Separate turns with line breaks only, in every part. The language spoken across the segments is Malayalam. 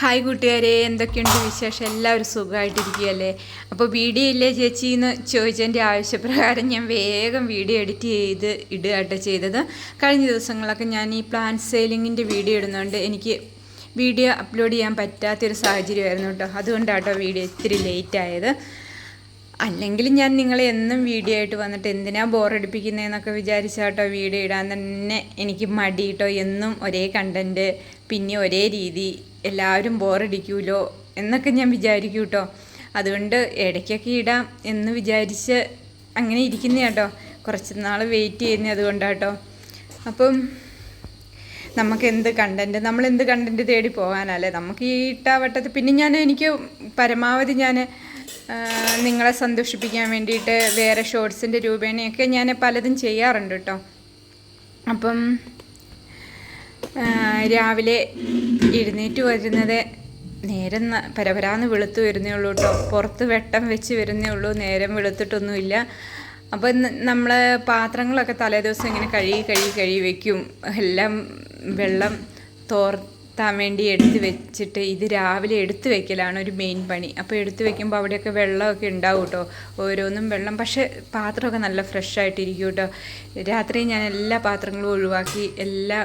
ഹായ് കൂട്ടുകാരെ എന്തൊക്കെയുണ്ട് വിശേഷം? എല്ലാവരും സുഖമായിട്ടിരിക്കുകയല്ലേ? അപ്പോൾ വീഡിയോ ഇല്ലേ ചേച്ചി എന്ന് ചോദിച്ചതിന്റെ ആവശ്യപ്രകാരം ഞാൻ വേഗം വീഡിയോ എഡിറ്റ് ചെയ്ത് ഇടുകയാട്ടോ ചെയ്തത്. കഴിഞ്ഞ ദിവസങ്ങളൊക്കെ ഞാൻ ഈ പ്ലാൻ സെയിലിങ്ങിന്റെ വീഡിയോ ഇടുന്നതുകൊണ്ട് എനിക്ക് വീഡിയോ അപ്ലോഡ് ചെയ്യാൻ പറ്റാത്തൊരു സാഹചര്യമായിരുന്നു കേട്ടോ. അതുകൊണ്ടാട്ടോ വീഡിയോ ഇത്തിരി ലേറ്റ് ആയത്. അല്ലെങ്കിൽ ഞാൻ നിങ്ങളെ എന്നും വീഡിയോ ആയിട്ട് വന്നിട്ട് എന്തിനാ ബോറടിപ്പിക്കുന്നതെന്നൊക്കെ വിചാരിച്ചാട്ടോ വീഡിയോ ഇടാൻ തന്നെ എനിക്ക് മടി എന്നും ഒരേ കണ്ടന്റ് പിന്നെ ഒരേ രീതി എല്ലാവരും ബോറടിക്കൂലോ എന്നൊക്കെ ഞാൻ വിചാരിക്കും കേട്ടോ അതുകൊണ്ട് ഇടയ്ക്കൊക്കെ ഇടാം എന്ന് വിചാരിച്ച് അങ്ങനെ ഇരിക്കുന്ന കേട്ടോ കുറച്ച് നാൾ വെയിറ്റ് ചെയ്യുന്നത് അതുകൊണ്ടാട്ടോ. അപ്പം നമുക്ക് എന്ത് കണ്ടന്റ് നമ്മൾ എന്ത് കണ്ടന്റ് തേടി പോകാനല്ലേ? നമുക്ക് ഈ ഇട്ടാവട്ടത്ത് പിന്നെ ഞാൻ എനിക്ക് പരമാവധി ഞാൻ നിങ്ങളെ സന്തോഷിപ്പിക്കാൻ വേണ്ടിയിട്ട് വേറെ ഷോർട്സിന്റെ രൂപേണയൊക്കെ ഞാൻ പലതും ചെയ്യാറുണ്ട് കേട്ടോ അപ്പം രാവിലെ എഴുന്നേറ്റ് വരുന്നത് നേരം പരപരാന്ന് വെളുത്ത് വരുന്നേ ഉള്ളൂ കേട്ടോ പുറത്ത് വെട്ടം വെച്ച് വരുന്നേ ഉള്ളൂ നേരം വെളുത്തിട്ടൊന്നുമില്ല. അപ്പം നമ്മൾ പാത്രങ്ങളൊക്കെ തലേദിവസം ഇങ്ങനെ കഴുകി കഴുകി കഴുകി വയ്ക്കും എല്ലാം വെള്ളം തോർത്താൻ വേണ്ടി എടുത്ത് വെച്ചിട്ട് ഇത് രാവിലെ എടുത്ത് വെക്കലാണ് ഒരു മെയിൻ പണി. അപ്പോൾ എടുത്ത് വെക്കുമ്പോൾ അവിടെയൊക്കെ വെള്ളമൊക്കെ ഉണ്ടാവും കേട്ടോ. ഓരോന്നും വെള്ളം. പക്ഷേ പാത്രമൊക്കെ നല്ല ഫ്രഷ് ആയിട്ടിരിക്കും കേട്ടോ. രാത്രി ഞാൻ എല്ലാ പാത്രങ്ങളും ഒഴിവാക്കി എല്ലാ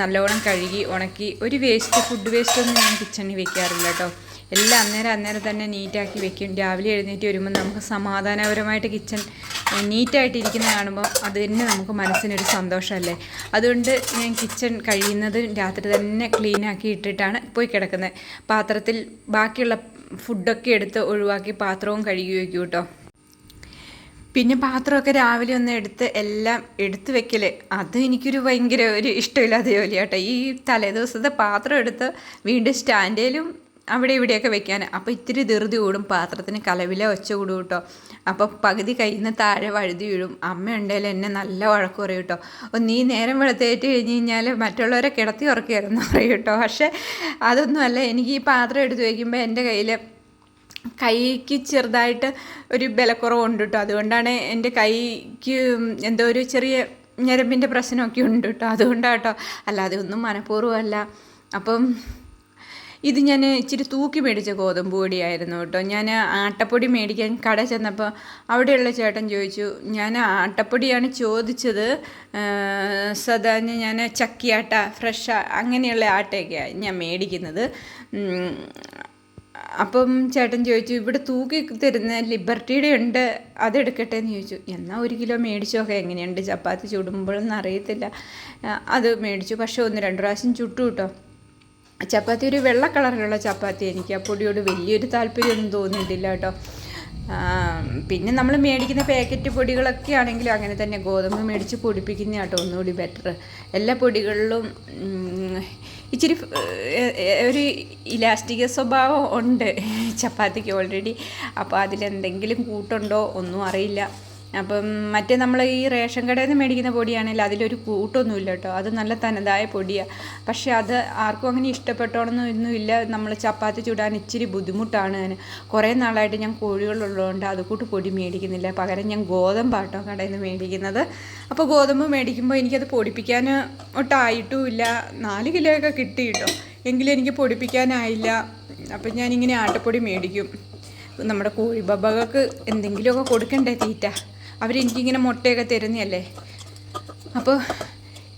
നല്ലോണം കഴുകി ഉണക്കി. ഒരു വേസ്റ്റ് ഫുഡ് വേസ്റ്റ് ഒന്നും ഞാൻ കിച്ചണിൽ വെക്കാറില്ല കേട്ടോ. എല്ലാം അന്നേരം അന്നേരം തന്നെ നീറ്റാക്കി വെക്കും. രാവിലെ എഴുന്നേറ്റ് വരുമ്പോൾ നമുക്ക് സമാധാനപരമായിട്ട് കിച്ചൺ നീറ്റായിട്ട് ഇരിക്കുന്ന കാണുമ്പോൾ അത് തന്നെ നമുക്ക് മനസ്സിനൊരു സന്തോഷമല്ലേ? അതുകൊണ്ട് ഞാൻ കിച്ചൺ കഴിയുന്നത് രാത്രി തന്നെ ക്ലീനാക്കി ഇട്ടിട്ടാണ് പോയി കിടക്കുന്നത്. പാത്രത്തിൽ ബാക്കിയുള്ള ഫുഡൊക്കെ എടുത്ത് ഒഴിവാക്കി പാത്രവും കഴുകി വയ്ക്കും കേട്ടോ പിന്നെ പാത്രമൊക്കെ രാവിലെ ഒന്ന് എടുത്ത് എല്ലാം എടുത്തു വെക്കൽ. അത് എനിക്കൊരു ഭയങ്കര ഒരു ഇഷ്ടമില്ലാത്ത ജോലിയാട്ടോ. ഈ തലേദിവസത്തെ പാത്രം എടുത്ത് വീണ്ടും സ്റ്റാൻഡേലും അവിടെ ഇവിടെയൊക്കെ വെക്കാൻ. അപ്പോൾ ഇത്തിരി ധൃതി കൂടും. പാത്രത്തിന് കലവില ഒച്ച കൂടും കേട്ടോ അപ്പോൾ പകുതി കയ്യിൽ താഴെ വഴുതി വീഴും. അമ്മ ഉണ്ടെങ്കിൽ എന്നെ നല്ല വഴക്ക് പറയും കേട്ടോ നീ നേരം വെളുത്തേറ്റ് കഴിഞ്ഞ് കഴിഞ്ഞാൽ മറ്റുള്ളവരെ കിടത്തി ഉറക്കിയായിരുന്നു പറയും കേട്ടോ പക്ഷേ അതൊന്നുമല്ല എനിക്ക് ഈ പാത്രം എടുത്ത് വയ്ക്കുമ്പോൾ എന്റെ കയ്യിൽ കൈക്ക് ചെറുതായിട്ട് ഒരു ബലക്കുറവുണ്ട് കേട്ടോ അതുകൊണ്ടാണ് എന്റെ കൈക്ക് എന്തോ ഒരു ചെറിയ ഞരമ്പിന്റെ പ്രശ്നമൊക്കെ ഉണ്ട് കേട്ടോ അതുകൊണ്ടാണ് കേട്ടോ അല്ലാതെ ഒന്നും മനഃപൂർവമല്ല. അപ്പം ഇത് ഞാൻ ഇച്ചിരി തൂക്കി മേടിച്ച ഗോതമ്പ് പൊടിയായിരുന്നു കേട്ടോ. ഞാൻ ആട്ടപ്പൊടി മേടിക്കാൻ കട ചെന്നപ്പോൾ അവിടെയുള്ള ചേട്ടൻ ചോദിച്ചു ഞാൻ ആട്ടപ്പൊടിയാണ് ചോദിച്ചത്. സാധാരണ ഞാൻ ചക്കിയാട്ട ഫ്രഷ് അങ്ങനെയുള്ള ആട്ടയൊക്കെയാണ് ഞാൻ മേടിക്കുന്നത്. അപ്പം ചേട്ടൻ ചോദിച്ചു ഇവിടെ തൂക്കി തരുന്ന ലിബർട്ടിയുടെ ഉണ്ട് അതെടുക്കട്ടെ എന്ന് ചോദിച്ചു. എന്നാൽ ഒരു കിലോ മേടിച്ചോക്കെ എങ്ങനെയുണ്ട്? ചപ്പാത്തി ചുടുമ്പോഴെന്ന് അറിയത്തില്ല. അത് മേടിച്ചു. പക്ഷേ ഒന്ന് രണ്ട് പ്രാവശ്യം ചുട്ടു കേട്ടോ. ചപ്പാത്തി ഒരു വെള്ള കളറിലുള്ള ചപ്പാത്തി എനിക്ക് ആ പൊടിയോട് വലിയൊരു താല്പര്യമൊന്നും തോന്നിയിട്ടില്ല കേട്ടോ. പിന്നെ നമ്മൾ മേടിക്കുന്ന പാക്കറ്റ് പൊടികളൊക്കെ ആണെങ്കിലും അങ്ങനെ തന്നെ ഗോതമ്പ് മേടിച്ച് പൊടിപ്പിക്കുന്ന കേട്ടോ ഒന്നുകൂടി ബെറ്റർ എല്ലാ പൊടികളിലും ഇച്ചിരി ഒരു ഇലാസ്റ്റിക സ്വഭാവം ഉണ്ട് ചപ്പാത്തിക്ക് ഓൾറെഡി അപ്പോൾ അതിലെന്തെങ്കിലും കൂട്ടുണ്ടോ ഒന്നും അറിയില്ല. അപ്പം മറ്റേ നമ്മൾ ഈ റേഷൻ കടയിൽ നിന്ന് മേടിക്കുന്ന പൊടിയാണെങ്കിൽ അതിലൊരു കൂട്ടൊന്നുമില്ല കേട്ടോ. അത് നല്ല തനതായ പൊടിയാണ് പക്ഷേ അത് ആർക്കും അങ്ങനെ ഇഷ്ടപ്പെട്ടോണമെന്നൊന്നുമില്ല നമ്മൾ ചപ്പാത്തി ചൂടാൻ ഇച്ചിരി ബുദ്ധിമുട്ടാണ് കുറേ നാളായിട്ട് ഞാൻ കോഴികളുള്ളതുകൊണ്ട് അത് കൂട്ട് പൊടി മേടിക്കുന്നില്ല. പകരം ഞാൻ ഗോതമ്പാട്ടോ കടയിൽ നിന്ന് മേടിക്കുന്നത്. അപ്പോൾ ഗോതമ്പ് മേടിക്കുമ്പോൾ എനിക്കത് പൊടിപ്പിക്കാൻ ഒട്ടായിട്ടുമില്ല. നാല് കിലോയൊക്കെ കിട്ടി കേട്ടോ. എങ്കിലും എനിക്ക് പൊടിപ്പിക്കാനായില്ല. അപ്പം ഞാനിങ്ങനെ ആട്ടപ്പൊടി മേടിക്കും. നമ്മുടെ കോഴി ബബകൾക്ക് എന്തെങ്കിലുമൊക്കെ കൊടുക്കണ്ടേ തീറ്റ? അവരെനിക്കിങ്ങനെ മുട്ടയൊക്കെ തരുന്നതല്ലേ? അപ്പോൾ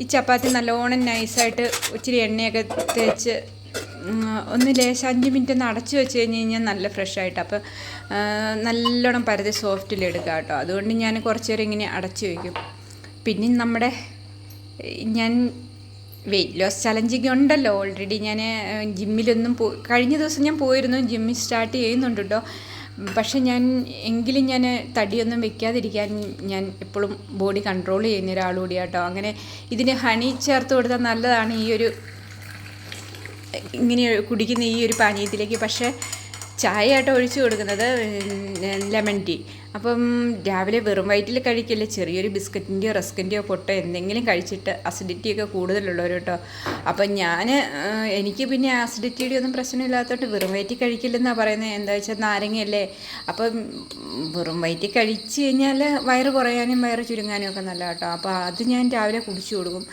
ഈ ചപ്പാത്തി നല്ലോണം നൈസായിട്ട് ഇച്ചിരി എണ്ണയൊക്കെ തേച്ച് ഒന്ന് ലേശം അഞ്ച് മിനിറ്റ് ഒന്ന് അടച്ചു വെച്ച് കഴിഞ്ഞ് കഴിഞ്ഞാൽ നല്ല ഫ്രഷായിട്ട്. അപ്പോൾ നല്ലോണം പരതി സോഫ്റ്റിൽ എടുക്കുക കേട്ടോ. അതുകൊണ്ട് ഞാൻ കുറച്ച് നേരം ഇങ്ങനെ അടച്ചു വയ്ക്കും പിന്നെ നമ്മുടെ ഞാൻ വെയിറ്റ് ലോസ് ചലഞ്ചിങ് ഉണ്ടല്ലോ. ഓൾറെഡി ഞാൻ ജിമ്മിലൊന്നും പോ കഴിഞ്ഞ ദിവസം ഞാൻ പോയിരുന്നു. ജിമ്മിൽ സ്റ്റാർട്ട് ചെയ്യുന്നുണ്ട് കേട്ടോ. പക്ഷെ ഞാൻ എങ്കിലും ഞാൻ തടിയൊന്നും വെക്കാതിരിക്കാൻ ഞാൻ എപ്പോഴും ബോഡി കൺട്രോൾ ചെയ്യുന്ന ഒരാൾ കൂടിയാട്ടോ. അങ്ങനെ ഇതിന് ഹണി ചേർത്ത് കൊടുത്താൽ നല്ലതാണ് ഈ ഒരു ഇങ്ങനെ കുടിക്കുന്ന ഈ ഒരു പാനീയത്തിലേക്ക്. പക്ഷേ ചായയായിട്ട് ഒഴിച്ചു കൊടുക്കുന്നത് ലെമൺ ടീ അപ്പം രാവിലെ വെറും വയറ്റിൽ കഴിക്കില്ല? ചെറിയൊരു ബിസ്ക്കറ്റിന്റെയോ റസ്കിന്റെയോ പൊട്ടോ എന്തെങ്കിലും കഴിച്ചിട്ട് അസിഡിറ്റിയൊക്കെ കൂടുതലുള്ളവർ കേട്ടോ. അപ്പം ഞാൻ എനിക്ക് പിന്നെ ആസിഡിറ്റിയുടെ ഒന്നും പ്രശ്നമില്ലാത്തതുകൊണ്ട് വെറും വയറ്റിൽ കഴിക്കില്ലെന്നാണ് പറയുന്നത് എന്താ വെച്ചാൽ നാരങ്ങയല്ലേ? അപ്പം വെറും വയറ്റിൽ കഴിച്ച് കഴിഞ്ഞാൽ വയറ് കുറയാനും വയറ് ചുരുങ്ങാനും ഒക്കെ നല്ല കേട്ടോ അപ്പോൾ അത് ഞാൻ രാവിലെ കുടിച്ചു കൊടുക്കും.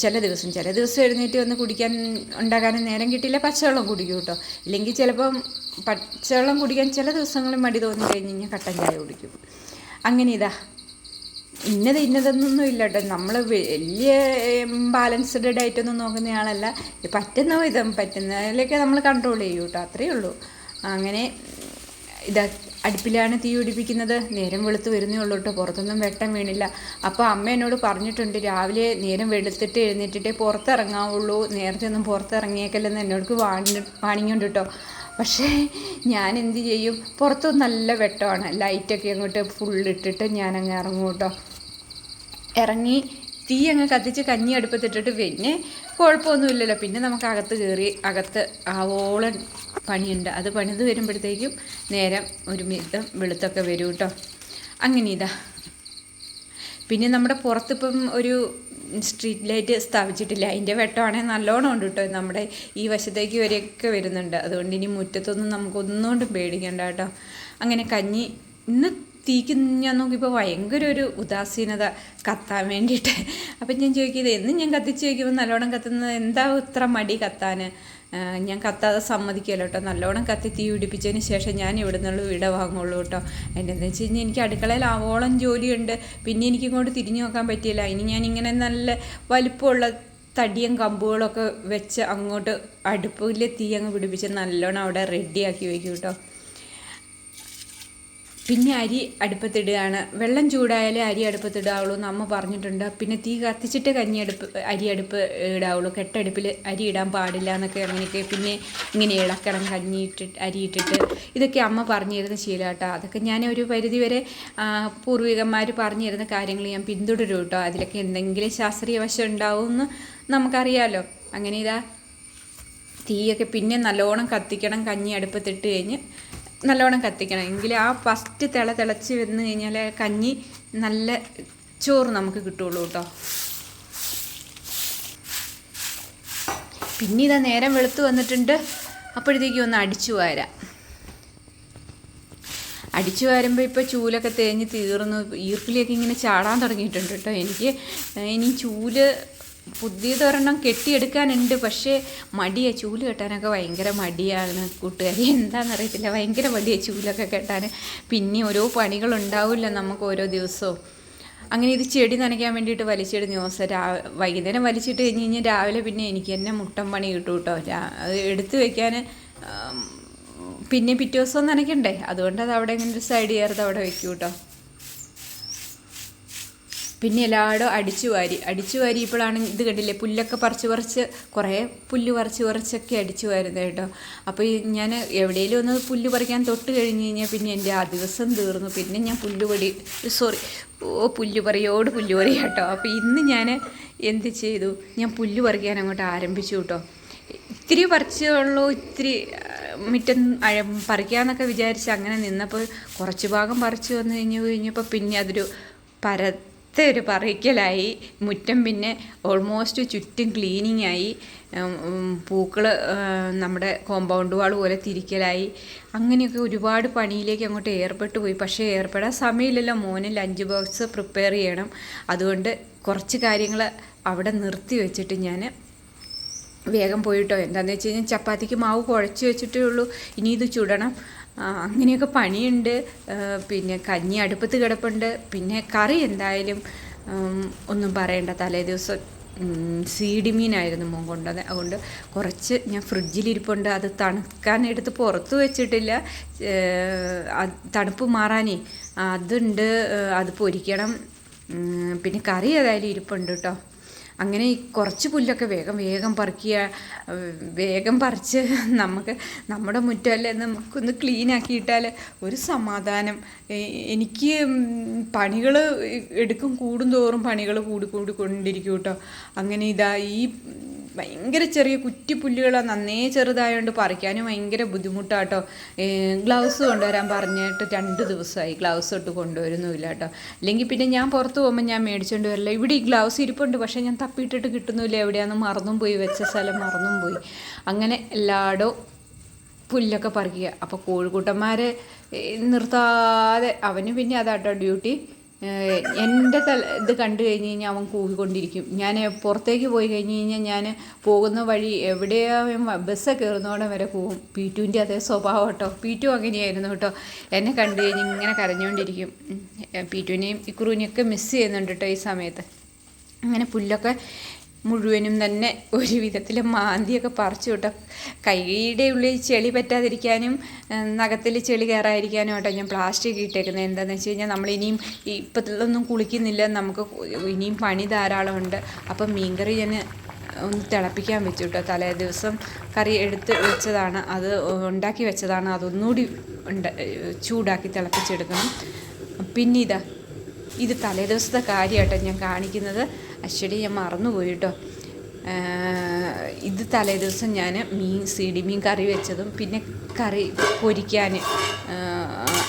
ചില ദിവസം ചില ദിവസം എഴുന്നേറ്റ് വന്ന് കുടിക്കാൻ ഉണ്ടാകാനും നേരം കിട്ടിയില്ല പച്ചവെള്ളം കുടിക്കും കേട്ടോ. ഇല്ലെങ്കിൽ ചിലപ്പം പച്ചവെള്ളം കുടിക്കാൻ ചില ദിവസങ്ങളും മടി തോന്നി കഴിഞ്ഞ് കഴിഞ്ഞാൽ കട്ടൻ ചായ കുടിക്കും. അങ്ങനെ ഇതാ. ഇന്നത് ഇന്നതെന്നൊന്നും ഇല്ല കേട്ടോ. നമ്മൾ വലിയ ബാലൻസ്ഡ് ഡയറ്റൊന്നും നോക്കുന്ന ആളല്ല. പറ്റുന്ന വിധം പറ്റുന്നതിലൊക്കെ നമ്മൾ കൺട്രോൾ ചെയ്യും കേട്ടോ. അത്രയേ ഉള്ളൂ. അങ്ങനെ ഇതാ. അടുപ്പിലാണ് തീ പിടിപ്പിക്കുന്നത്. നേരം വെളുത്ത് വരുന്നേ ഉള്ളൂ കേട്ടോ പുറത്തൊന്നും വെട്ടം വീണില്ല. അപ്പോൾ അമ്മ എന്നോട് പറഞ്ഞിട്ടുണ്ട് രാവിലെ നേരം വെളുത്തിട്ട് എഴുന്നേറ്റിട്ടേ പുറത്തിറങ്ങാവുള്ളൂ. നേരത്തെ ഒന്നും പുറത്തിറങ്ങിയേക്കല്ലെന്ന് എന്നോട് വാണി വാണിങ്ങുണ്ട് കേട്ടോ പക്ഷേ ഞാൻ എന്ത് ചെയ്യും? പുറത്തു നല്ല വെട്ടമാണ്. ലൈറ്റൊക്കെ അങ്ങോട്ട് ഫുള്ളിട്ടിട്ട് ഞാനങ്ങ് ഇറങ്ങും കേട്ടോ ഇറങ്ങി തീ അങ്ങ് കത്തിച്ച് കഞ്ഞി അടുപ്പത്തിട്ടിട്ട് പിന്നെ കുഴപ്പമൊന്നുമില്ലല്ലോ. പിന്നെ നമുക്ക് അകത്ത് കയറി അകത്ത് ആവോളം പണിയുണ്ട്. അത് പണിത് വരുമ്പോഴത്തേക്കും നേരം ഒരു മിതം വെളുത്തൊക്കെ വരും കേട്ടോ അങ്ങനെ ഇതാ. പിന്നെ നമ്മുടെ പുറത്തിപ്പം ഒരു സ്ട്രീറ്റ് ലൈറ്റ് സ്ഥാപിച്ചിട്ടില്ല. അതിന്റെ വെട്ടമാണെങ്കിൽ നല്ലോണം ഉണ്ട് കേട്ടോ നമ്മുടെ ഈ വശത്തേക്ക് വരെയൊക്കെ വരുന്നുണ്ട്. അതുകൊണ്ട് ഇനി മുറ്റത്തൊന്നും നമുക്കൊന്നുകൊണ്ടും പേടിക്കണ്ട കേട്ടോ അങ്ങനെ കഞ്ഞി ഇന്ന് തീക്ക് ഞാൻ നോക്കിയപ്പോൾ ഭയങ്കര ഒരു ഉദാസീനത കത്താൻ വേണ്ടിയിട്ട്. അപ്പം ഞാൻ ചോദിക്കിയത് എന്നും ഞാൻ കത്തിച്ച് ചോദിക്കുമ്പോൾ നല്ലോണം കത്തുന്നത് എന്താ ഇത്ര മടി കത്താൻ ഞാൻ കത്താതെ സമ്മതിക്കുമല്ലോ കേട്ടോ. നല്ലോണം കത്തി തീ പിടിപ്പിച്ചതിന് ശേഷം ഞാൻ ഇവിടെ നിന്നുള്ള വീട വാങ്ങുള്ളൂ കേട്ടോ. അതിന്റെ എന്താ വെച്ച് കഴിഞ്ഞാൽ എനിക്ക് അടുക്കളയിൽ ആവോളം ജോലിയുണ്ട്. പിന്നെ എനിക്കിങ്ങോട്ട് തിരിഞ്ഞു നോക്കാൻ പറ്റിയില്ല. ഇനി ഞാൻ ഇങ്ങനെ നല്ല വലിപ്പമുള്ള തടിയും കമ്പുകളൊക്കെ വെച്ച് അങ്ങോട്ട് അടുപ്പിൽ തീ അങ്ങ് പിടിപ്പിച്ച് നല്ലോണം അവിടെ റെഡിയാക്കി വയ്ക്കും കേട്ടോ. പിന്നെ അരി അടുപ്പത്തിടുകയാണ്. വെള്ളം ചൂടായാലേ അരി അടുപ്പത്തിടാവുള്ളൂ എന്ന് അമ്മ പറഞ്ഞിട്ടുണ്ട്. പിന്നെ തീ കത്തിച്ചിട്ട് കഞ്ഞി അടുപ്പ് അരി അടുപ്പ് ഇടാവുള്ളൂ. കെട്ടടുപ്പിൽ അരി ഇടാൻ പാടില്ല എന്നൊക്കെ അങ്ങനെയൊക്കെ പിന്നെ ഇങ്ങനെ ഇളക്കണം കഞ്ഞി ഇട്ടിട്ട് അരി ഇട്ടിട്ട്. ഇതൊക്കെ അമ്മ പറഞ്ഞു തരുന്ന ശീലമാട്ടോ. അതൊക്കെ ഞാൻ ഒരു പരിധിവരെ പൂർവികന്മാർ പറഞ്ഞു തരുന്ന കാര്യങ്ങൾ ഞാൻ പിന്തുടരും കേട്ടോ. അതിലൊക്കെ എന്തെങ്കിലും ശാസ്ത്രീയ വശം ഉണ്ടാവുമെന്ന് നമുക്കറിയാമല്ലോ അങ്ങനെ ഇതാ തീയൊക്കെ പിന്നെ നല്ലോണം കത്തിക്കണം കഞ്ഞി അടുപ്പത്തിട്ട് കഴിഞ്ഞ് നല്ലോണം കത്തിക്കണം. എങ്കിൽ ആ ഫസ്റ്റ് തിള തിളച്ച് വന്ന് കഴിഞ്ഞാൽ കഞ്ഞി നല്ല ചോറ് നമുക്ക് കിട്ടുള്ളൂ കേട്ടോ. പിന്നെ ഇതാ നേരം വെളുത്ത് വന്നിട്ടുണ്ട്. അപ്പോഴത്തേക്കും ഒന്ന് അടിച്ചു വാരാം. അടിച്ചു വരുമ്പോൾ ഇപ്പോൾ ചൂലൊക്കെ തേഞ്ഞ് തീർന്നു. ഈർക്കിലിയൊക്കെ ഇങ്ങനെ ചാടാൻ തുടങ്ങിയിട്ടുണ്ട് കേട്ടോ എനിക്ക്. ഇനി ചൂൽ പുതിയതൊരെണ്ണം കെട്ടിയെടുക്കാനുണ്ട്. പക്ഷേ മടിയാ. ചൂൽ കെട്ടാനൊക്കെ ഭയങ്കര മടിയാണ് കൂട്ടുകാരി. എന്താണെന്നറിയത്തില്ല ഭയങ്കര മടിയ ചൂലൊക്കെ കെട്ടാൻ പിന്നെ ഓരോ പണികളുണ്ടാവില്ല നമുക്ക് ഓരോ ദിവസവും. അങ്ങനെ ഇത് ചെടി നനയ്ക്കാൻ വേണ്ടിയിട്ട് വലിച്ചിടുന്ന ദിവസം രാ വൈകുന്നേരം വലിച്ചിട്ട് കഴിഞ്ഞ് കഴിഞ്ഞാൽ രാവിലെ പിന്നെ എനിക്ക് തന്നെ മുട്ടൻ പണി കിട്ടും കേട്ടോ. എടുത്ത് വെക്കാൻ പിന്നെ പിറ്റേ ദിവസം നനയ്ക്കണ്ടേ? അതുകൊണ്ട് അത് അവിടെ ഇങ്ങനെ ഒരു സൈഡ് ചേർത്ത് അവിടെ വെക്കും കേട്ടോ. പിന്നെ എല്ലായിടും അടിച്ചു വാരി. അടിച്ചു വാരി ഇപ്പോഴാണ് ഇത് കണ്ടില്ലേ? പുല്ലൊക്കെ പറിച്ച് പറിച്ച് കുറേ പുല്ല് പറിച്ച് പറിച്ചൊക്കെ അടിച്ചു വരുന്നത് കേട്ടോ. അപ്പോൾ ഞാൻ എവിടെയെങ്കിലും ഒന്ന് പുല്ല് പറിക്കാൻ തൊട്ട് കഴിഞ്ഞ് കഴിഞ്ഞാൽ പിന്നെ എന്റെ ആ ദിവസം തീർന്നു. പിന്നെ ഞാൻ പുല്ല് പടി സോറി ഓ പുല്ല് പറയോട് പുല്ല് പറയും കേട്ടോ. അപ്പോൾ ഇന്ന് ഞാൻ എന്ത് ചെയ്തു? ഞാൻ പുല്ല് പറിക്കാൻ അങ്ങോട്ട് ആരംഭിച്ചു കേട്ടോ. ഇത്തിരി പറിച്ചുള്ളൂ ഇത്തിരി മുറ്റം അഴ പറിക്കാന്നൊക്കെ വിചാരിച്ച് അങ്ങനെ നിന്നപ്പോൾ കുറച്ച് ഭാഗം പറിച്ചു വന്നു കഴിഞ്ഞ് കഴിഞ്ഞപ്പോൾ പിന്നെ അതൊരു പരത്ത ഒരു പറിക്കലായി മുറ്റം പിന്നെ ഓൾമോസ്റ്റ് ചുറ്റും ക്ലീനിങ് ആയി. പൂക്കൾ നമ്മുടെ കോമ്പൗണ്ട് വാൾ പോലെ തിരിക്കലായി. അങ്ങനെയൊക്കെ ഒരുപാട് പണിയിലേക്ക് അങ്ങോട്ട് ഏർപ്പെട്ടു പോയി. പക്ഷേ ഏർപ്പെടാൻ സമയമില്ലല്ലോ. മോന് ലഞ്ച് ബോക്സ് പ്രിപ്പയർ ചെയ്യണം. അതുകൊണ്ട് കുറച്ച് കാര്യങ്ങൾ അവിടെ നിർത്തി വെച്ചിട്ട് ഞാൻ വേഗം പോയിട്ടോ. എന്താണെന്ന് വെച്ച് കഴിഞ്ഞാൽ ചപ്പാത്തിക്ക് മാവ് കുഴച്ച് വെച്ചിട്ടേ ഉള്ളൂ. ഇനി ഇത് ചുടണം. അങ്ങനെയൊക്കെ പണിയുണ്ട്. പിന്നെ കഞ്ഞി അടുപ്പത്ത് കിടപ്പുണ്ട്. പിന്നെ കറി എന്തായാലും ഒന്നും പറയണ്ട. തലേ ദിവസം സീഡി മീനായിരുന്നു മോൻ കൊണ്ടുവന്നത് അതുകൊണ്ട് കുറച്ച് ഞാൻ ഫ്രിഡ്ജിലിരിപ്പുണ്ട്. അത് തണുക്കാൻ എടുത്ത് പുറത്ത് വെച്ചിട്ടില്ല. തണുപ്പ് മാറാനേ. അതുണ്ട്. അത് പൊരിക്കണം. പിന്നെ കറി ഏതായാലും ഇരിപ്പുണ്ട് കേട്ടോ. അങ്ങനെ കുറച്ച് പുല്ലൊക്കെ വേഗം വേഗം പറിക്കുക വേഗം പറിച്ച് നമുക്ക് നമ്മുടെ മുറ്റമല്ലേ നമുക്കൊന്ന് ക്ലീൻ ആക്കിയിട്ടാൽ ഒരു സമാധാനം. എനിക്ക് പണികൾ എടുക്കും കൂടും തോറും പണികൾ കൂടി കൂടി കൊണ്ടിരിക്കും കേട്ടോ. അങ്ങനെ ഇതാ ഈ ഭയങ്കര ചെറിയ കുറ്റി പുല്ലുകളാണ് നന്നേ ചെറുതായതുകൊണ്ട് പറിക്കാനും ഭയങ്കര ബുദ്ധിമുട്ടാട്ടോ. ഗ്ലൗസ് കൊണ്ടുവരാൻ പറഞ്ഞിട്ട് രണ്ട് ദിവസമായി ഗ്ലൗസ് ഇട്ട് കൊണ്ടുവരുന്നുമില്ല കേട്ടോ അല്ലെങ്കിൽ പിന്നെ ഞാൻ പുറത്ത് പോകുമ്പോൾ ഞാൻ മേടിച്ചുകൊണ്ട് വരില്ല. ഇവിടെ ഈ ഗ്ലൗസ് ഇരിപ്പുണ്ട്. പക്ഷേ ഞാൻ തപ്പിയിട്ടിട്ട് കിട്ടുന്നില്ല. എവിടെയാണെന്ന് മറന്നും പോയി. വെച്ച സ്ഥലം മറന്നും പോയി. അങ്ങനെ എല്ലായിടവും പുല്ലൊക്കെ പറിക്കുക. അപ്പോൾ കോഴിക്കൂട്ടന്മാരെ നിർത്താതെ അവന് പിന്നെ അതാട്ടോ ഡ്യൂട്ടി. എന്റെ തല ഇത് കണ്ടു കഴിഞ്ഞ് കഴിഞ്ഞാൽ അവൻ കൂവിക്കൊണ്ടിരിക്കും ഞാൻ പുറത്തേക്ക് പോയി കഴിഞ്ഞ് കഴിഞ്ഞാൽ ഞാൻ പോകുന്ന വഴി എവിടെയാ ബസ്സൊക്കെ കയറുന്നോടെ വരെ പോവും പി ടുവിന്റെ അതേ സ്വഭാവം കേട്ടോ. പി ടു അങ്ങനെയായിരുന്നു കേട്ടോ. എന്നെ കണ്ടു കഴിഞ്ഞ് ഇങ്ങനെ കരഞ്ഞുകൊണ്ടിരിക്കും പി ടുവിനെയും ഇക്കുറുവിനെയൊക്കെ മിസ് ചെയ്യുന്നുണ്ട് കേട്ടോ ഈ സമയത്ത്. അങ്ങനെ പുല്ലൊക്കെ മുഴുവനും തന്നെ ഒരു വിധത്തിൽ മാന്തിയൊക്കെ പറിച്ചു വിട്ട. കൈയുടെ ഉള്ളിൽ ചെളി പറ്റാതിരിക്കാനും നഖത്തിൽ ചെളി കയറാതിരിക്കാനും കേട്ടോ ഞാൻ പ്ലാസ്റ്റിക് ഇട്ടേക്കുന്നത്. എന്താണെന്ന് വെച്ച് കഴിഞ്ഞാൽ നമ്മളിനിയും ഇപ്പത്തിലൊന്നും കുളിക്കുന്നില്ല. നമുക്ക് ഇനിയും പണി ധാരാളമുണ്ട്. അപ്പം മീൻകറി ഞാൻ ഒന്ന് തിളപ്പിക്കാൻ വെച്ചു കേട്ടോ. തലേ ദിവസം കറി എടുത്ത് വെച്ചതാണ്. അത് ഉണ്ടാക്കി വെച്ചതാണ്. അതൊന്നുകൂടി ഉണ്ട ചൂടാക്കി തിളപ്പിച്ചെടുക്കണം. പിന്നെ ഇതാ ഇത് തലേ ദിവസത്തെ കാര്യമായിട്ടോ ഞാൻ കാണിക്കുന്നത്. അശ്വടി ഞാൻ മറന്നുപോയി കേട്ടോ ഇത് തലേ ദിവസം ഞാൻ മീൻ സീഡി മീൻ കറി വെച്ചതും പിന്നെ കറി പൊരിക്കാൻ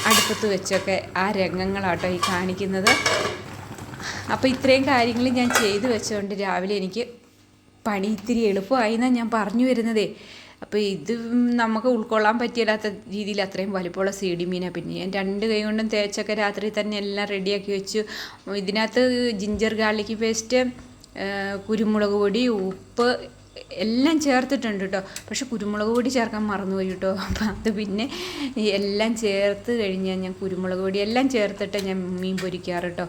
അടുപ്പത്ത് വെച്ചൊക്കെ ആ രംഗങ്ങളാട്ടോ ഈ കാണിക്കുന്നത്. അപ്പോൾ ഇത്രയും കാര്യങ്ങൾ ഞാൻ ചെയ്തു വെച്ചതുകൊണ്ട് രാവിലെ എനിക്ക് പണി ഇത്തിരി എളുപ്പമായി എന്നാണ് ഞാൻ പറഞ്ഞു വരുന്നതേ. അപ്പോൾ ഇത് നമുക്ക് ഉൾക്കൊള്ളാൻ പറ്റിയില്ലാത്ത രീതിയിൽ അത്രയും വലിപ്പമുള്ള സീഡി മീനാണ് പിന്നെ ഞാൻ രണ്ട് കൈ കൊണ്ടും തേച്ചൊക്കെ രാത്രി തന്നെ എല്ലാം റെഡിയാക്കി വെച്ചു. ഇതിനകത്ത് ജിഞ്ചർ ഗാർലിക് പേസ്റ്റ് കുരുമുളക് പൊടി ഉപ്പ് എല്ലാം ചേർത്തിട്ടുണ്ട് കേട്ടോ പക്ഷെ കുരുമുളക് പൊടി ചേർക്കാൻ മറന്നുപോയി കേട്ടോ അപ്പം അത് പിന്നെ എല്ലാം ചേർത്ത് കഴിഞ്ഞാൽ ഞാൻ കുരുമുളക് പൊടി എല്ലാം ചേർത്തിട്ട് ഞാൻ മീൻ പൊരിക്കാറ് കേട്ടോ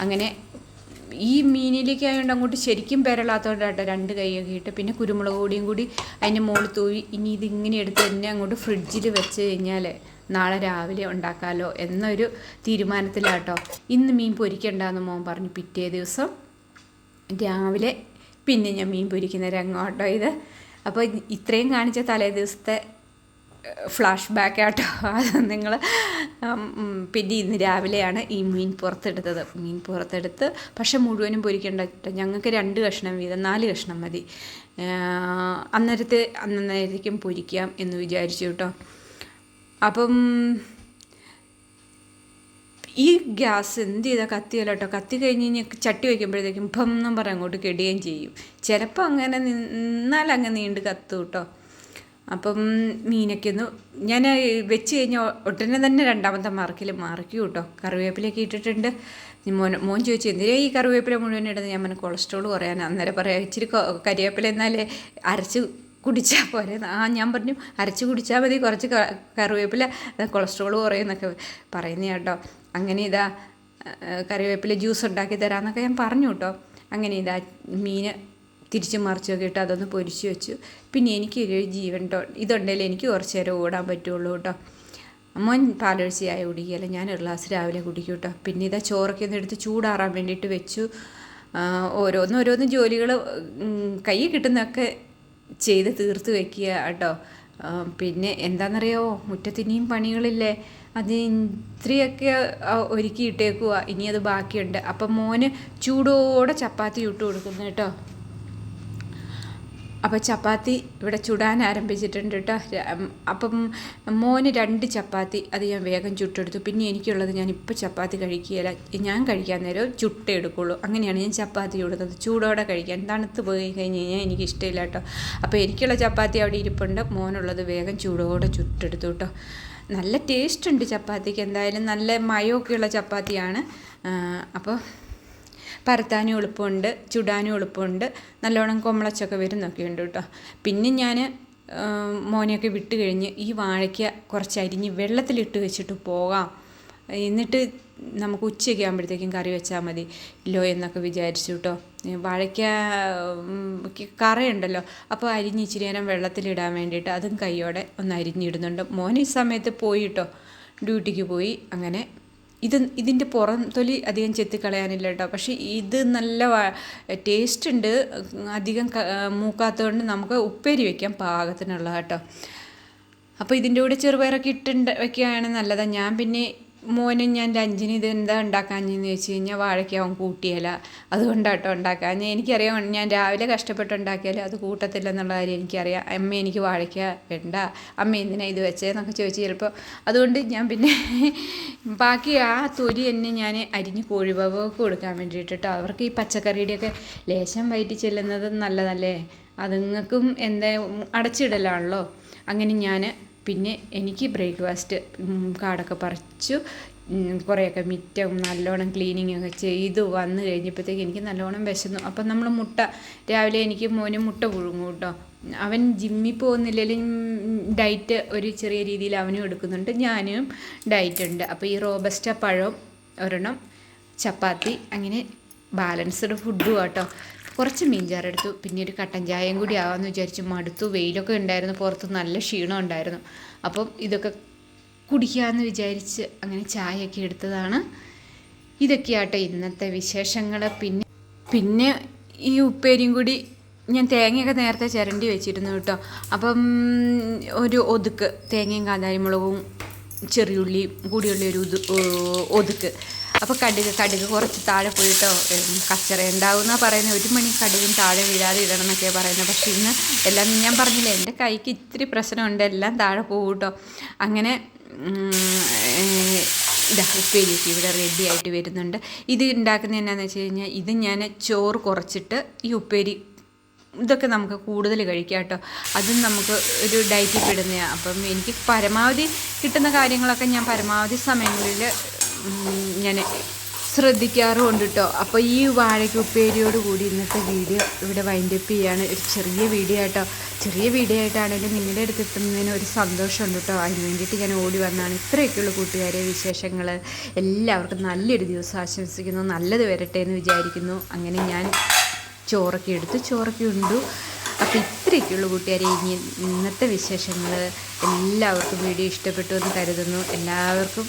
അങ്ങനെ ഈ മീനിലേക്ക് ആയതുകൊണ്ട് അങ്ങോട്ട് ശരിക്കും പെരളാത്തതുകൊണ്ടാട്ടോ രണ്ട് കൈയൊക്കെ ഇട്ട് പിന്നെ കുരുമുളക് പൊടിയും കൂടി അതിന്റെ മുകളിൽ തൂവി. ഇനി ഇതിങ്ങനെ എടുത്ത് തന്നെ അങ്ങോട്ട് ഫ്രിഡ്ജിൽ വെച്ച് കഴിഞ്ഞാൽ നാളെ രാവിലെ ഉണ്ടാക്കാമല്ലോ എന്നൊരു തീരുമാനത്തിലാട്ടോ. ഇന്ന് മീൻ പൊരിക്കണ്ടെന്ന് മോൻ പറഞ്ഞു പിറ്റേ ദിവസം. രാവിലെ പിന്നെ ഞാൻ മീൻ പൊരിക്കുന്ന രംഗം കേട്ടോ ഇത്. അപ്പോൾ ഇത്രയും കാണിച്ച തലേ ദിവസത്തെ ഫ്ലാഷ് ബാക്ക് ആട്ടോ നിങ്ങൾ പിന്നെ ഇന്ന് രാവിലെയാണ് ഈ മീൻ പുറത്തെടുത്തത്. മീൻ പുറത്തെടുത്ത് പക്ഷെ മുഴുവനും പൊരിക്കേണ്ട കേട്ടോ. ഞങ്ങൾക്ക് രണ്ട് കഷ്ണം വീതം നാല് കഷ്ണം മതി. അന്നേരത്തെ അന്നേരത്തേക്കും പൊരിക്കാം എന്ന് വിചാരിച്ചു കേട്ടോ. അപ്പം ഈ ഗ്യാസ് എന്ത് ചെയ്താൽ കത്തിയല്ലോ കേട്ടോ. കത്തി കഴിഞ്ഞ് കഴിഞ്ഞാൽ ചട്ടി വയ്ക്കുമ്പോഴത്തേക്കും ഭം എന്നും പറഞ്ഞ് അങ്ങോട്ട് കെടുകയും ചെയ്യും. ചിലപ്പോൾ അങ്ങനെ നിന്നാൽ അങ്ങ് നീണ്ട് കത്തും കേട്ടോ. അപ്പം മീനൊക്കെ ഒന്ന് ഞാൻ വെച്ച് കഴിഞ്ഞാൽ ഒട്ടനെ തന്നെ രണ്ടാമത്തെ മാർക്കിൽ മാറിക്കും കേട്ടോ. കറിവേപ്പിലൊക്കെ ഇട്ടിട്ടുണ്ട്. മോൻ മോൻ ചോദിച്ചു എന്തിനാ ഈ കറിവേപ്പില മുഴുവൻ ഇടുന്നത്? ഞാൻ മോനെ കൊളസ്ട്രോൾ കുറയാൻ അന്നേരം പറയാം ഇച്ചിരി കറിവേപ്പില എന്നാലേ അരച്ച് കുടിച്ചാൽ പോരെ. ആ ഞാൻ പറഞ്ഞു അരച്ച് കുടിച്ചാൽ മതി കുറച്ച് കറിവേപ്പില കൊളസ്ട്രോൾ കുറയുമെന്നൊക്കെ പറയുന്ന കേട്ടോ. അങ്ങനെ ഇതാ കറിവേപ്പില ജ്യൂസ് ഉണ്ടാക്കി തരാമെന്നൊക്കെ ഞാൻ പറഞ്ഞു കേട്ടോ. അങ്ങനെ ഇതാ മീൻ തിരിച്ച് മറിച്ചൊക്കെ ഇട്ട് അതൊന്ന് പൊരിച്ച് വെച്ചു. പിന്നെ എനിക്കൊരു ജീവൻ ഇതുണ്ടെങ്കിൽ എനിക്ക് കുറച്ച് നേരം ഓടാൻ പറ്റുള്ളൂ കേട്ടോ. മോൻ പാലൊഴിച്ചയായി കുടിക്കുകയല്ല. ഞാൻ ഒരു ഗ്ലാസ് രാവിലെ കുടിക്കും കേട്ടോ. പിന്നെ ഇതാ ചോറൊക്കെ ഒന്ന് എടുത്ത് ചൂടാറാൻ വേണ്ടിയിട്ട് വെച്ചു. ഓരോന്ന് ഓരോന്ന് ജോലികൾ കൈ കിട്ടുന്നതൊക്കെ ചെയ്ത് തീർത്ത് വെക്കുക കേട്ടോ. പിന്നെ എന്താണെന്നറിയാവോ മുറ്റത്തിനിയും പണികളില്ലേ. അത് ഇത്രയൊക്കെ ഒരുക്കി ഇട്ടേക്കുക ഇനി അത് ബാക്കിയുണ്ട്. അപ്പം മോന് ചൂടോടെ ചപ്പാത്തി ഇട്ട് കൊടുക്കുന്നു കേട്ടോ. അപ്പോൾ ചപ്പാത്തി ഇവിടെ ചുടാൻ ആരംഭിച്ചിട്ടുണ്ട് കേട്ടോ അപ്പം മോന് രണ്ട് ചപ്പാത്തി അത് ഞാൻ വേഗം ചുട്ടെടുത്തു. പിന്നെ എനിക്കുള്ളത് ഞാൻ ഇപ്പോൾ ചപ്പാത്തി കഴിക്കുകയില്ല. ഞാൻ കഴിക്കാൻ നേരം ചുട്ടേ അങ്ങനെയാണ് ഞാൻ ചപ്പാത്തി ചുടുന്നത്. ചൂടോടെ കഴിക്കാൻ. തണുത്ത് പോയി കഴിഞ്ഞ് കഴിഞ്ഞാൽ എനിക്ക് ഇഷ്ടമില്ല കേട്ടോ അപ്പോൾ എനിക്കുള്ള ചപ്പാത്തി അവിടെ ഇരിപ്പുണ്ട്. മോനുള്ളത് വേഗം ചൂടോടെ ചുട്ടെടുത്തു കേട്ടോ നല്ല ടേസ്റ്റ് ഉണ്ട് ചപ്പാത്തിക്ക്. എന്തായാലും നല്ല മയമൊക്കെയുള്ള ചപ്പാത്തിയാണ്. അപ്പോൾ പരത്താനും എളുപ്പമുണ്ട് ചുടാനും എളുപ്പമുണ്ട് നല്ലോണം കൊമ്മളച്ചൊക്കെ വരുന്നൊക്കെ ഉണ്ട് കേട്ടോ. പിന്നെ ഞാൻ മോനെയൊക്കെ വിട്ട് കഴിഞ്ഞ് ഈ വാഴയ്ക്ക കുറച്ച് അരിഞ്ഞ് വെള്ളത്തിലിട്ട് വെച്ചിട്ട് പോകാം. എന്നിട്ട് നമുക്ക് ഉച്ചയൊക്കെ ആകുമ്പോഴത്തേക്കും കറി വെച്ചാൽ മതി ഇല്ലോ എന്നൊക്കെ വിചാരിച്ചു കേട്ടോ. വാഴയ്ക്ക കറയുണ്ടല്ലോ അപ്പോൾ അരിഞ്ഞ് ഇച്ചിരി നേരം വെള്ളത്തിലിടാൻ വേണ്ടിയിട്ട് അതും കൈയോടെ ഒന്ന് അരിഞ്ഞിടുന്നുണ്ട്. മോൻ ഈ സമയത്ത് പോയി കേട്ടോ ഡ്യൂട്ടിക്ക് പോയി അങ്ങനെ ഇത് ഇതിന്റെ പുറം തൊലി അധികം ചെത്തിക്കളയാനില്ല കേട്ടോ പക്ഷേ ഇത് നല്ല ടേസ്റ്റ് ഉണ്ട്. അധികം മൂക്കാത്തതുകൊണ്ട് നമുക്ക് ഉപ്പേരി വയ്ക്കാം പാകത്തിനുള്ള കേട്ടോ അപ്പോൾ ഇതിന്റെ കൂടെ ചെറുപയറൊക്കെ ഇട്ടുണ്ട് വയ്ക്കുകയാണ് നല്ലതാണ് ഞാൻ പിന്നെ മോനും ഞാൻ രഞ്ജിനി ഇത് എന്താ ഉണ്ടാക്കാഞ്ഞെന്ന് ചോദിച്ചു കഴിഞ്ഞാൽ വാഴയ്ക്ക് അവൻ കൂട്ടിയല്ല അതുകൊണ്ടാട്ടോ ഉണ്ടാക്കാൻ എനിക്കറിയാം ഞാൻ രാവിലെ കഷ്ടപ്പെട്ട് ഉണ്ടാക്കിയാലും അത് കൂട്ടത്തില്ലെന്നുള്ള കാര്യം എനിക്കറിയാം. അമ്മ എനിക്ക് വാഴയ്ക്ക വേണ്ട. അമ്മ എന്തിനാ ഇത് വെച്ചതെന്നൊക്കെ ചോദിച്ചു ചിലപ്പോൾ അതുകൊണ്ട് ഞാൻ പിന്നെ ബാക്കി ആ തൊലി തന്നെ ഞാൻ അരിഞ്ഞ് കോഴിവകക്ക് കൊടുക്കാൻ വേണ്ടിയിട്ടോ അവർക്ക് ഈ പച്ചക്കറിയുടെയൊക്കെ ലേശം വയറ്റി ചെല്ലുന്നത് നല്ലതല്ലേ? അതുങ്ങൾക്കും എന്താ അടച്ചിടലാണല്ലോ. അങ്ങനെ ഞാൻ പിന്നെ എനിക്ക് ബ്രേക്ക്ഫാസ്റ്റ് കാടൊക്കെ പറിച്ചു. കുറേയൊക്കെ മിറ്റം നല്ലോണം ക്ലീനിങ് ഒക്കെ ചെയ്തു. വന്നു കഴിഞ്ഞപ്പോഴത്തേക്ക് എനിക്ക് നല്ലോണം വിശന്നു. അപ്പം നമ്മൾ മുട്ട രാവിലെ എനിക്ക് മോന് മുട്ട പുഴുങ്ങും കേട്ടോ. അവൻ ജിമ്മിൽ പോകുന്നില്ലെങ്കിലും ഡയറ്റ് ഒരു ചെറിയ രീതിയിൽ അവനും എടുക്കുന്നുണ്ട്. ഞാനും ഡയറ്റ് ഉണ്ട്. അപ്പോൾ ഈ റോബസ്റ്റ പഴം ഒരെണ്ണം ചപ്പാത്തി അങ്ങനെ ബാലൻസ്ഡ് ഫുഡും കേട്ടോ കുറച്ച് മീൻചാറ് എടുത്തു പിന്നെ ഒരു കട്ടൻ ചായയും കൂടി ആവാമെന്ന് വിചാരിച്ചു മടുത്തു. വെയിലൊക്കെ ഉണ്ടായിരുന്നു. പുറത്ത് നല്ല ക്ഷീണം ഉണ്ടായിരുന്നു. അപ്പം ഇതൊക്കെ കുടിക്കാമെന്ന് വിചാരിച്ച് അങ്ങനെ ചായയൊക്കെ എടുത്തതാണ്. ഇതൊക്കെയാട്ടെ ഇന്നത്തെ വിശേഷങ്ങൾ പിന്നെ പിന്നെ ഈ ഉപ്പേരിയും കൂടി ഞാൻ തേങ്ങയൊക്കെ നേരത്തെ ചിരണ്ടി വെച്ചിരുന്നു കേട്ടോ. അപ്പം ഒരു ഒതുക്ക് തേങ്ങയും കാന്താരിമുളകും ചെറിയുള്ളിയും കൂടിയുള്ള ഒരു ഒതുക്ക്. അപ്പോൾ കടുക് കടുക് കുറച്ച് താഴെ പോയിട്ടോ കച്ചറ ഉണ്ടാവുന്ന പറയുന്നത് ഒരു മണി കടുകും താഴെ വീഴാതെ ഇടണം എന്നൊക്കെയാണ് പറയുന്നത് പക്ഷേ ഇന്ന് എല്ലാം ഞാൻ പറഞ്ഞില്ലേ എന്റെ കൈക്ക് ഇത്തിരി പ്രശ്നമുണ്ട് എല്ലാം താഴെ പോകൂട്ടോ അങ്ങനെ ഇതാ ഉപ്പേരിയൊക്കെ ഇവിടെ റെഡി ആയിട്ട് വരുന്നുണ്ട്. ഇത് ഉണ്ടാക്കുന്നത് എന്നാന്ന് വെച്ച് കഴിഞ്ഞാൽ ഇത് ഞാൻ ചോറ് കുറച്ചിട്ട് ഈ ഉപ്പേരി ഇതൊക്കെ നമുക്ക് കൂടുതൽ കഴിക്കാം കേട്ടോ. അതും നമുക്ക് ഒരു ഡയറ്റിൽ പെടുന്നതാണ് അപ്പം എനിക്ക് പരമാവധി കിട്ടുന്ന കാര്യങ്ങളൊക്കെ ഞാൻ പരമാവധി സമയങ്ങളിൽ ഞാൻ ശ്രദ്ധിക്കാറുമുണ്ട് കേട്ടോ അപ്പോൾ ഈ വാഴയ്ക്ക് ഉപ്പേരിയോട് കൂടി ഇന്നത്തെ വീഡിയോ ഇവിടെ വൈൻഡപ്പ് ചെയ്യാണ്. ഒരു ചെറിയ വീഡിയോ ആട്ടോ. ചെറിയ വീഡിയോ ആയിട്ടാണെങ്കിലും നിങ്ങളുടെ അടുത്ത് എത്തുന്നതിന് ഒരു സന്തോഷമുണ്ട് കേട്ടോ അതിന് വേണ്ടിയിട്ട് ഞാൻ ഓടി വന്നതാണ് ഇത്രയൊക്കെയുള്ള കൂട്ടുകാരെ വിശേഷങ്ങൾ എല്ലാവർക്കും നല്ലൊരു ദിവസം ആശംസിക്കുന്നു. നല്ലത് വരട്ടെ എന്ന് വിചാരിക്കുന്നു. അങ്ങനെ ഞാൻ ചോറൊക്കെ എടുത്ത് ചോറൊക്കെ ഉണ്ടു. അപ്പോൾ ഇത്രയൊക്കെയുള്ള കൂട്ടുകാരെ. ഇനി ഇന്നത്തെ വിശേഷങ്ങൾ എല്ലാവർക്കും വീഡിയോ ഇഷ്ടപ്പെട്ടു എന്ന് കരുതുന്നു. എല്ലാവർക്കും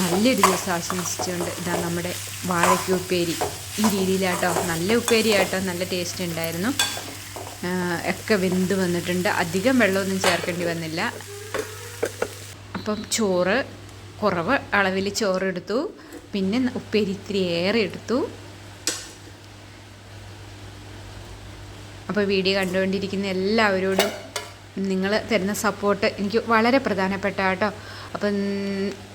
നല്ലൊരു ദിവസം ആശംസിച്ചുകൊണ്ട് ഇതാ നമ്മുടെ വാഴയ്ക്ക ഉപ്പേരി. ഈ രീതിയിലാട്ടോ നല്ല ഉപ്പേരിയാട്ടോ നല്ല ടേസ്റ്റ് ഉണ്ടായിരുന്നു. ഒക്കെ വെന്ത് വന്നിട്ടുണ്ട്. അധികം വെള്ളമൊന്നും ചേർക്കേണ്ടി വന്നില്ല. അപ്പം ചോറ് കുറവ് അളവിൽ ചോറ് എടുത്തു പിന്നെ ഉപ്പേരി ഇത്തിരി ഏറെ എടുത്തു. അപ്പോൾ വീഡിയോ കണ്ടുകൊണ്ടിരിക്കുന്ന എല്ലാവരോടും നിങ്ങൾ തരുന്ന സപ്പോർട്ട് എനിക്ക് വളരെ പ്രധാനപ്പെട്ട കേട്ടോ അപ്പം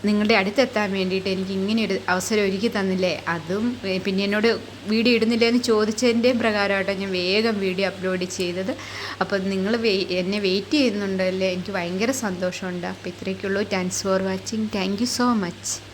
നിങ്ങളുടെ അടുത്തെത്താൻ വേണ്ടിയിട്ട് എനിക്ക് ഇങ്ങനെ ഒരു അവസരം ഒരുക്കി തന്നില്ലേ? അതും പിന്നെ എന്നോട് വീഡിയോ ഇടുന്നില്ലേ എന്ന് ചോദിച്ചതിന്റെയും പ്രകാരമായിട്ടോ ഞാൻ വേഗം വീഡിയോ അപ്ലോഡ് ചെയ്തത്. അപ്പം നിങ്ങൾ എന്നെ വെയിറ്റ് ചെയ്യുന്നുണ്ടല്ലേ? എനിക്ക് ഭയങ്കര സന്തോഷമുണ്ട്. അപ്പോൾ ഇത്രയൊക്കെയുള്ളൂ. Thanks for watching thank so much